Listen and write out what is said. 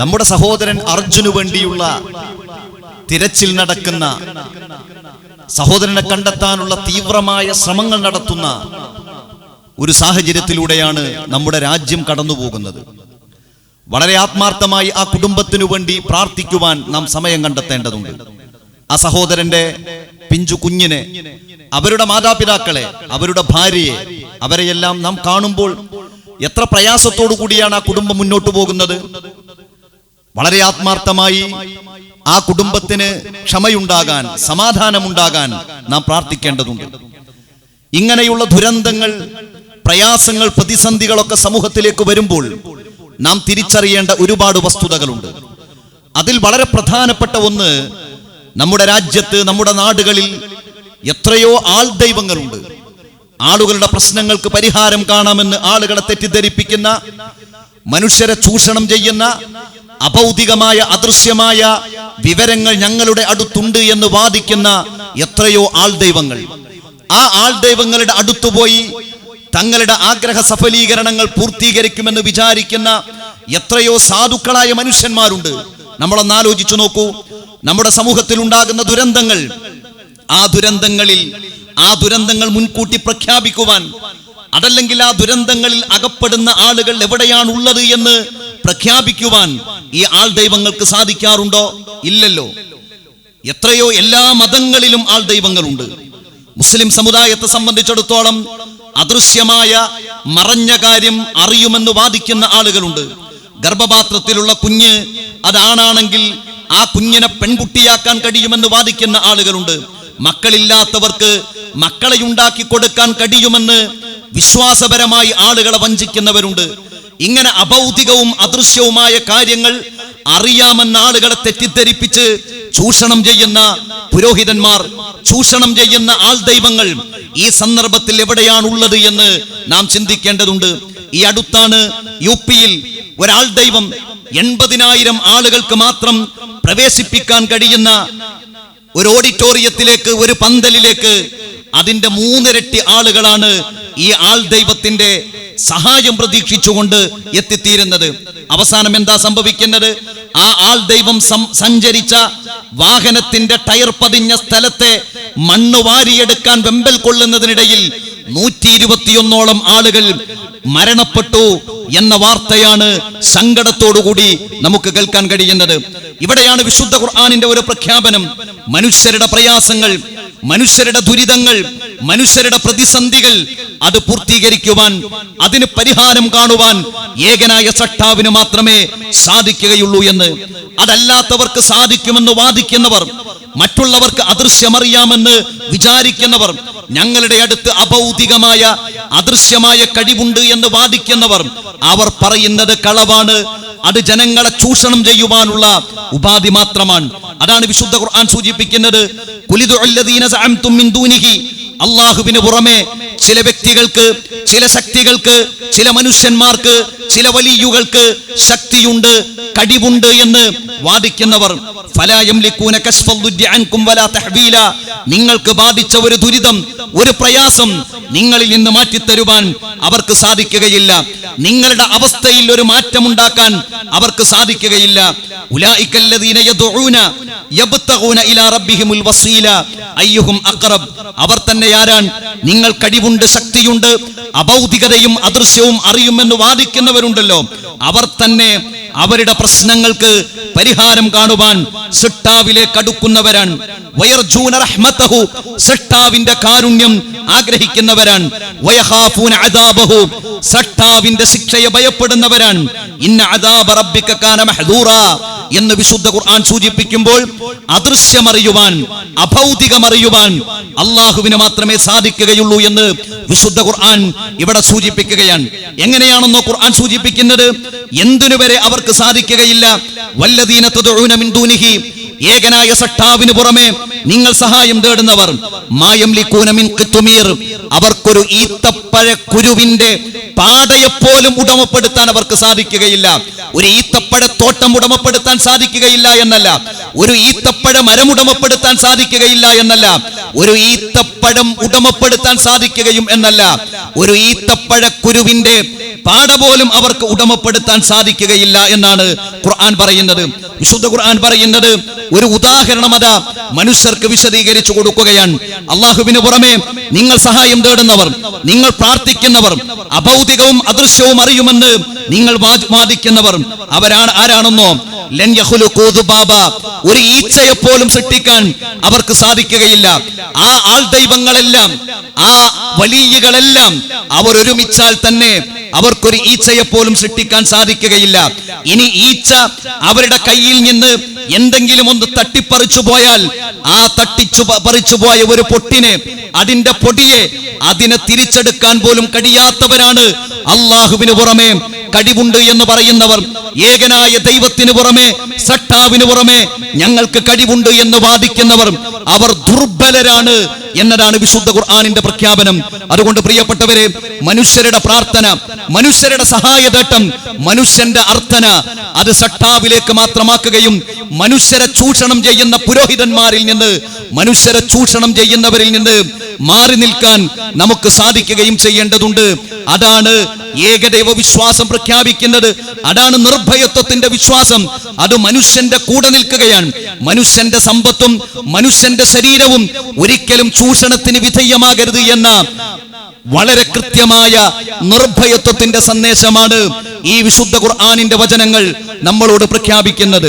നമ്മുടെ സഹോദരൻ അർജുനു വേണ്ടിയുള്ള തിരച്ചിൽ നടക്കുന്ന സഹോദരനെ കണ്ടെത്താനുള്ള തീവ്രമായ ശ്രമങ്ങൾ നടത്തുന്ന ഒരു സാഹചര്യത്തിലൂടെയാണ് നമ്മുടെ രാജ്യം കടന്നുപോകുന്നത്. വളരെ ആത്മാർത്ഥമായി ആ കുടുംബത്തിനു വേണ്ടി പ്രാർത്ഥിക്കുവാൻ നാം സമയം കണ്ടെത്തേണ്ടതുണ്ട്. ആ സഹോദരന്റെ പിഞ്ചു കുഞ്ഞിനെ അവരുടെ മാതാപിതാക്കളെ അവരുടെ ഭാര്യയെ അവരെയെല്ലാം നാം കാണുമ്പോൾ എത്ര പ്രയാസത്തോടു കൂടിയാണ് ആ കുടുംബം മുന്നോട്ട് പോകുന്നത്. വളരെ ആത്മാർത്ഥമായി ആ കുടുംബത്തിന് ക്ഷമയുണ്ടാകാൻ സമാധാനമുണ്ടാകാൻ നാം പ്രാർത്ഥിക്കേണ്ടതുണ്ട്. ഇങ്ങനെയുള്ള ദുരന്തങ്ങൾ പ്രയാസങ്ങൾ പ്രതിസന്ധികളൊക്കെ സമൂഹത്തിലേക്ക് വരുമ്പോൾ നാം തിരിച്ചറിയേണ്ട ഒരുപാട് വസ്തുതകളുണ്ട്. അതിൽ വളരെ പ്രധാനപ്പെട്ട ഒന്ന് നമ്മുടെ രാജ്യത്ത് നമ്മുടെ നാടുകളിൽ എത്രയോ ആൾ ദൈവങ്ങളുണ്ട്. ആളുകളുടെ പ്രശ്നങ്ങൾക്ക് പരിഹാരം കാണാമെന്ന് ആളുകളെ തെറ്റിദ്ധരിപ്പിക്കുന്ന മനുഷ്യരെ ചൂഷണം ചെയ്യുന്ന അഭൗതികമായ അദൃശ്യമായ വിവരങ്ങൾ ഞങ്ങളുടെ അടുത്തുണ്ട് എന്ന് വാദിക്കുന്ന എത്രയോ ആൾ ദൈവങ്ങൾ ആ ആൾ ദൈവങ്ങളുടെ അടുത്തുപോയി തങ്ങളുടെ ആഗ്രഹ സഫലീകരണങ്ങൾ പൂർത്തീകരിക്കുമെന്ന് വിചാരിക്കുന്ന എത്രയോ സാധുക്കളായ മനുഷ്യന്മാരുണ്ട്. നമ്മളൊന്ന് ആലോചിച്ചു നോക്കൂ. നമ്മുടെ സമൂഹത്തിൽ ഉണ്ടാകുന്ന ദുരന്തങ്ങൾ ആ ദുരന്തങ്ങളിൽ ആ ദുരന്തങ്ങൾ മുൻകൂട്ടി പ്രഖ്യാപിക്കുവാൻ അതല്ലെങ്കിൽ ആ ദുരന്തങ്ങളിൽ അകപ്പെടുന്ന ആളുകൾ എവിടെയാണുള്ളത് എന്ന് പ്രഖ്യാപിക്കുവാൻ ഈ ആൾ ദൈവങ്ങൾക്ക് സാധിക്കാറുണ്ടോ? ഇല്ലല്ലോ. എത്രയോ എല്ലാ മതങ്ങളിലും ആൾ ദൈവങ്ങളുണ്ട്. മുസ്ലിം സമുദായത്തെ സംബന്ധിച്ചിടത്തോളം അദൃശ്യമായ മറഞ്ഞ കാര്യം അറിയുമെന്ന് വാദിക്കുന്ന ആളുകളുണ്ട്. ഗർഭപാത്രത്തിലുള്ള കുഞ്ഞ് അതാണാണെങ്കിൽ ആ കുഞ്ഞിനെ പെൺകുട്ടിയാക്കാൻ കഴിയുമെന്ന് വാദിക്കുന്ന ആളുകളുണ്ട്. മക്കളില്ലാത്തവർക്ക് മക്കളെ ഉണ്ടാക്കി കൊടുക്കാൻ കഴിയുമെന്ന് വിശ്വാസപരമായി ആളുകളെ വഞ്ചിക്കുന്നവരുണ്ട്. ഇങ്ങനെ അഭൗതികവും അദൃശ്യവുമായ കാര്യങ്ങൾ അറിയാമെന്ന ആളുകളെ തെറ്റിദ്ധരിപ്പിച്ച് ചൂഷണം ചെയ്യുന്ന പുരോഹിതന്മാർ ചൂഷണം ചെയ്യുന്ന ആൾ ദൈവങ്ങൾ ഈ സന്ദർഭത്തിൽ എവിടെയാണുള്ളത് എന്ന് നാം ചിന്തിക്കേണ്ടതുണ്ട്. ഈ അടുത്താണ് യു പിയിൽ ഒരാൾ ദൈവം എൺപതിനായിരം ആളുകൾക്ക് മാത്രം പ്രവേശിപ്പിക്കാൻ കഴിയുന്ന ഒരു ഓഡിറ്റോറിയത്തിലേക്ക് ഒരു പന്തലിലേക്ക് അതിന്റെ മൂന്നിരട്ടി ആളുകളാണ് ഈ ആൾ ദൈവത്തിന്റെ സഹായം പ്രതീക്ഷിച്ചുകൊണ്ട് എത്തിത്തീരുന്നത്. അവസാനം എന്താ സംഭവിക്കുന്നത്? ആ ആൾ ദൈവം സഞ്ചരിച്ച വാഹനത്തിന്റെ ടയർ പതിഞ്ഞ സ്ഥലത്തെ മണ്ണ് വാരിയെടുക്കാൻ വെമ്പൽ കൊള്ളുന്നതിനിടയിൽ നൂറ്റി ഇരുപത്തിയൊന്നോളം ആളുകൾ മരണപ്പെട്ടു എന്ന വാർത്തയാണ് സങ്കടത്തോടുകൂടി നമുക്ക് കേൾക്കാൻ കഴിയുന്നത്. ഇവിടെയാണ് വിശുദ്ധ ഖുർആാനിന്റെ ഒരു പ്രഖ്യാപനം. മനുഷ്യരുടെ പ്രയാസങ്ങൾ മനുഷ്യരുടെ ദുരിതങ്ങൾ മനുഷ്യരുടെ പ്രതിസന്ധികൾ അത് പൂർത്തീകരിക്കുവാൻ അതിന് പരിഹാരം കാണുവാൻ ഏകനായ സട്ടാവിന് മാത്രമേ സാധിക്കുകയുള്ളൂ എന്ന്. അതല്ലാത്തവർക്ക് സാധിക്കുമെന്ന് വാദിക്കുന്നവർ മറ്റുള്ളവർക്ക് അദൃശ്യമറിയാമെന്ന് വിചാരിക്കുന്നവർ ഞങ്ങളുടെ അടുത്ത് അഭൗതികമായ അദൃശ്യമായ കഴിവുണ്ട് എന്ന് വാദിക്കുന്നവർ അവർ പറയുന്നത് കളവാണ്. അത് ജനങ്ങളെ ചൂഷണം ചെയ്യുവാനുള്ള ഉപാധി മാത്രമാണ്. അതാണ് വിശുദ്ധ ഖുർആൻ സൂചിപ്പിക്കുന്നത്. അള്ളാഹുവിന് പുറമെ ചില വ്യക്തികൾക്ക് ചില ശക്തികൾക്ക് ചില മനുഷ്യന്മാർക്ക് ചില വലിയുകൾക്ക് ശക്തിയുണ്ട് കഴിവുണ്ട് എന്ന് വാദിക്കുന്നവർ ഫലാ യംലികൂന കശ്ഫൽ നിങ്ങൾക്ക് ബാധിച്ച ഒരു ദുരിതം ഒരു പ്രയാസം നിങ്ങളിൽ നിന്ന് മാറ്റിത്തരുവാൻ അവർക്ക് സാധിക്കുകയില്ല. നിങ്ങളുടെ അവസ്ഥയിൽ ഒരു മാറ്റമുണ്ടാക്കാൻ അവർക്ക് സാധിക്കുകയില്ല. അവർ തന്നെ ആരാണ് നിങ്ങൾ കഴിവുണ്ട് ശക്തിയുണ്ട് അഭൗതികതയും അദൃശ്യവും അറിയുമെന്ന് വാദിക്കുന്നവരുണ്ടല്ലോ. അവർ തന്നെ അവരുടെ പ്രശ്നങ്ങൾക്ക് പരിഹാരം കാണുവാൻ സിട്ടാവിലേക്ക് അടുക്കുന്നവരാണ് വയർജൂന റഹ്മത്തഹു സട്ടാവിന്റെ കാരുണ്യം ആഗ്രഹിക്കുന്നവരാണ്. വയഹാഫൂൻ അദാബഹു സട്ടാവിന്റെ ശിക്ഷയെ ഭയപ്പെടുന്നവരാണ്. എന്ന് വിശുദ്ധ ഖുർആൻ സൂചിപ്പിക്കുമ്പോൾ അദൃശ്യമറിയുവാൻ അഭൗതികമറിയുവാൻ അള്ളാഹുവിന് മാത്രമേ സാധിക്കുകയുള്ളൂ എന്ന് വിശുദ്ധ ഖുർആൻ ഇവിടെ സൂചിപ്പിക്കുകയാണ്. എങ്ങനെയാണെന്നോ ഖുർആൻ സൂചിപ്പിക്കുന്നത് എന്തിനു വരെ അവർക്ക് സാധിക്കുകയില്ല? വല്ലദീന ഏകനായ സട്ടാവിന് പുറമെ നിങ്ങൾ സഹായം തേടുന്നവർ. മായം ലിക്കൂനമിൻ കിത്തുമീർ അവർക്കൊരു ഈത്തപ്പഴ കുരുവിന്റെ പാടയെപ്പോലും ഉടമപ്പെടുത്താൻ അവർക്ക് സാധിക്കുകയില്ല. ഒരു ഈത്തപ്പഴത്തോട്ടം ഉടമപ്പെടുത്താൻ സാധിക്കുകയില്ല എന്നല്ല. ഒരു ഈത്തപ്പഴ മരം ഉടമപ്പെടുത്താൻ സാധിക്കുകയില്ല എന്നല്ല. ഒരു ഈത്തപ്പഴം ഉടമപ്പെടുത്താൻ സാധിക്കുകയും എന്നല്ല. ഒരു ഈത്തപ്പഴ കുരുവിന്റെ പാട പോലും അവർക്ക് ഉടമപ്പെടുത്താൻ സാധിക്കുകയില്ല എന്നാണ് ഖുർആൻ പറയുന്നത് വിശുദ്ധ ഖുർആൻ പറയുന്നത് ഒരു ഉദാഹരണം അതാ മനുഷ്യർക്ക് വിശദീകരിച്ചു കൊടുക്കുകയാണ് അള്ളാഹുവിന് പുറമെ നിങ്ങൾ സഹായം തേടുന്നവർ നിങ്ങൾ പ്രാർത്ഥിക്കുന്നവർ അഭൗതികവും അദൃശ്യവും അറിയുമെന്ന് നിങ്ങൾ വാദിക്കുന്നവർ അവരാണ് ആരാണെന്നോ. ഒരു ഈച്ചയെ പോലും സൃഷ്ടിക്കാൻ അവർക്ക് സാധിക്കുകയില്ല. ആ ആൾ ദൈവങ്ങളെല്ലാം ആ വലിയകളെല്ലാം അവർ ഒരുമിച്ചാൽ തന്നെ അവർക്കൊരു ഈച്ചയെ പോലും സൃഷ്ടിക്കാൻ സാധിക്കുകയില്ല. ഇനി ഈച്ച അവരുടെ കയ്യിൽ നിന്ന് എന്തെങ്കിലും ഒന്ന് തട്ടിപ്പറിച്ചു പോയാൽ ആ തട്ടിച്ചു പറിച്ചു പോയ ഒരു പൊട്ടിനെ അതിന്റെ പൊടിയെ അതിനെ തിരിച്ചെടുക്കാൻ പോലും കഴിയാത്തവരാണ് അള്ളാഹുവിന് പുറമെ കഴിവുണ്ട് എന്ന് പറയുന്നവർ ഏകനായ ദൈവത്തിന് പുറമെ സട്ടാവിന് പുറമെ ഞങ്ങൾക്ക് കഴിവുണ്ട് എന്ന് വാദിക്കുന്നവർ അവർ ദുർബലരാണ് എന്നതാണ് വിശുദ്ധ ഖുർആാനിന്റെ പ്രഖ്യാപനം. അതുകൊണ്ട് പ്രിയപ്പെട്ടവരെ മനുഷ്യരുടെ പ്രാർത്ഥന മനുഷ്യരുടെ സഹായതട്ടം മനുഷ്യന്റെ അർത്ഥന അത് സട്ടാവിലേക്ക് മാത്രമാക്കുകയും മനുഷ്യരെ ചൂഷണം ചെയ്യുന്ന പുരോഹിതന്മാരിൽ നിന്ന് മനുഷ്യരെ ചൂഷണം ചെയ്യുന്നവരിൽ നിന്ന് മാറി നിൽക്കാൻ നമുക്ക് സാധിക്കുകയും ചെയ്യേണ്ടതുണ്ട്. അതാണ് ഏകദൈവ വിശ്വാസം പ്രഖ്യാപിക്കുന്നത് അതാണ് നിർഭയത്വത്തിന്റെ വിശ്വാസം. അത് മനുഷ്യന്റെ കൂടെ നിൽക്കുകയാണ്. മനുഷ്യന്റെ സമ്പത്തും മനുഷ്യന്റെ ശരീരവും ഒരിക്കലും ചൂഷണത്തിന് വിധേയമാകരുത് എന്ന വളരെ കൃത്യമായ നിർഭയത്വത്തിന്റെ സന്ദേശമാണ് ഈ വിശുദ്ധ ഖുർആാനിന്റെ വചനങ്ങൾ നമ്മളോട് പ്രഖ്യാപിക്കുന്നത്.